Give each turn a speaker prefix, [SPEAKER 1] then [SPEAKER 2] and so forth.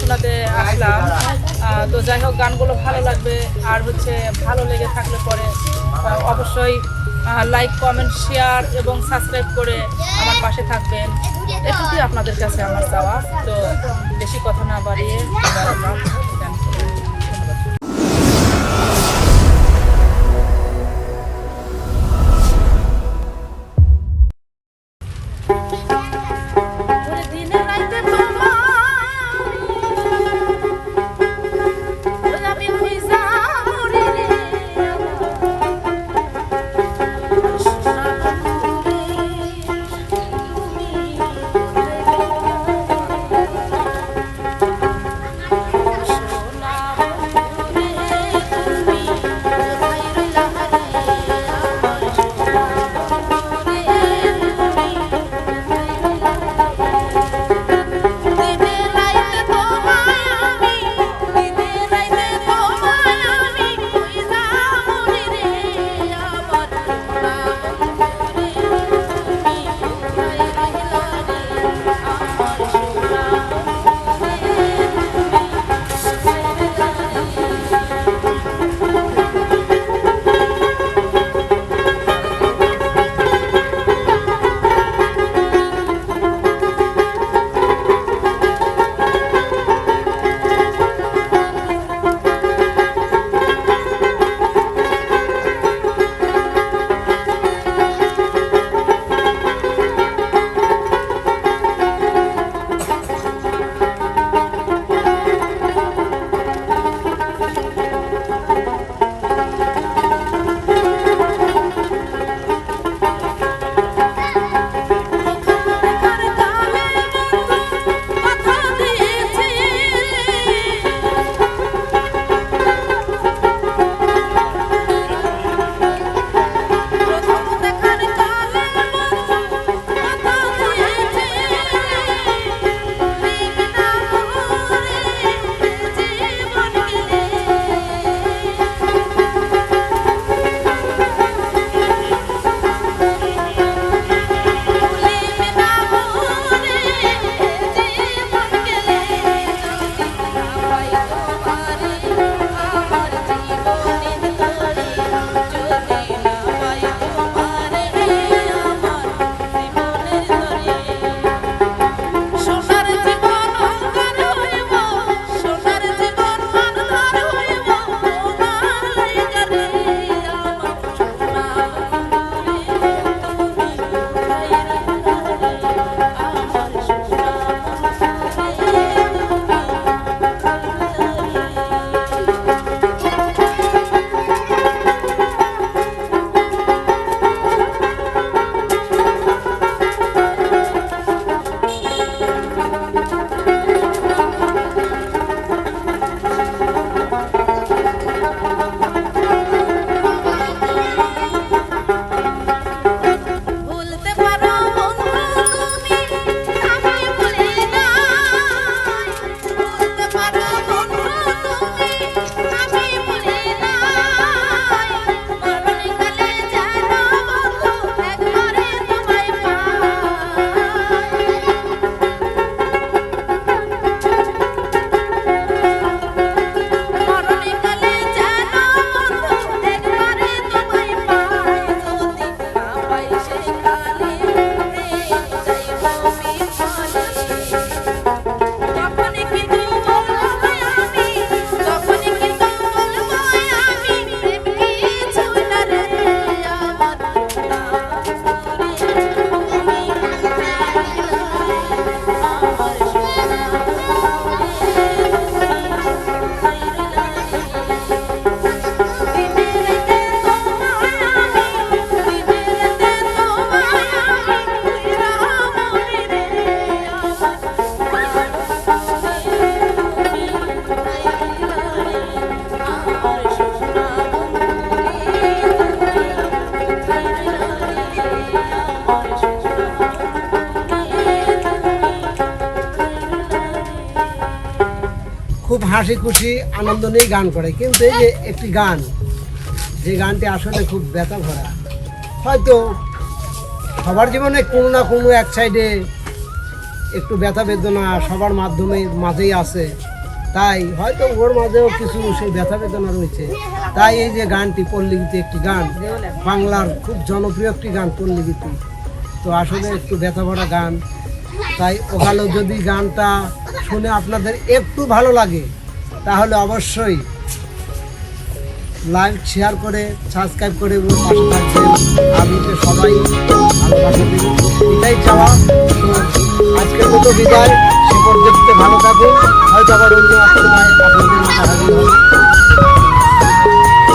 [SPEAKER 1] শোনাতে আসলাম। তো যাই হোক, গানগুলো ভালো লাগবে আর হচ্ছে ভালো লেগে থাকলে পরে অবশ্যই লাইক কমেন্ট শেয়ার এবং সাবস্ক্রাইব করে আমার পাশে থাকবেন। এটুকুই আপনাদের কাছে আমার চাওয়া। তো বেশি কথা না বাড়িয়ে
[SPEAKER 2] খুব হাসি খুশি, আনন্দ নিয়ে গান করে। কিন্তু এই যে একটি গান, যে গানটি আসলে খুব ব্যথা ভরা। হয়তো সবার জীবনে কোনো না কোনো এক সাইডে একটু ব্যথা বেদনা সবার মাধ্যমে মাঝেই আছে। তাই হয়তো ওর মাঝেও কিছু সেই ব্যথা বেদনা রয়েছে। তাই এই যে গানটি, পল্লীগীতি একটি গান, বাংলার খুব জনপ্রিয় একটি গান, পল্লীগীতি। তো আসলে একটু ব্যথা ভরা গান। তাই ওখানে যদি গানটা শুনে আপনাদের একটু ভালো লাগে, তাহলে অবশ্যই লাইক, শেয়ার করে, সাবস্ক্রাইব করে এবং পাশে থাকবেন। আমি তো সবাই এটাই চাওয়া। আজকের মতো বিদায়। সে পর্যন্ত ভালো থাকুন। হয়তো আবার অন্য সময়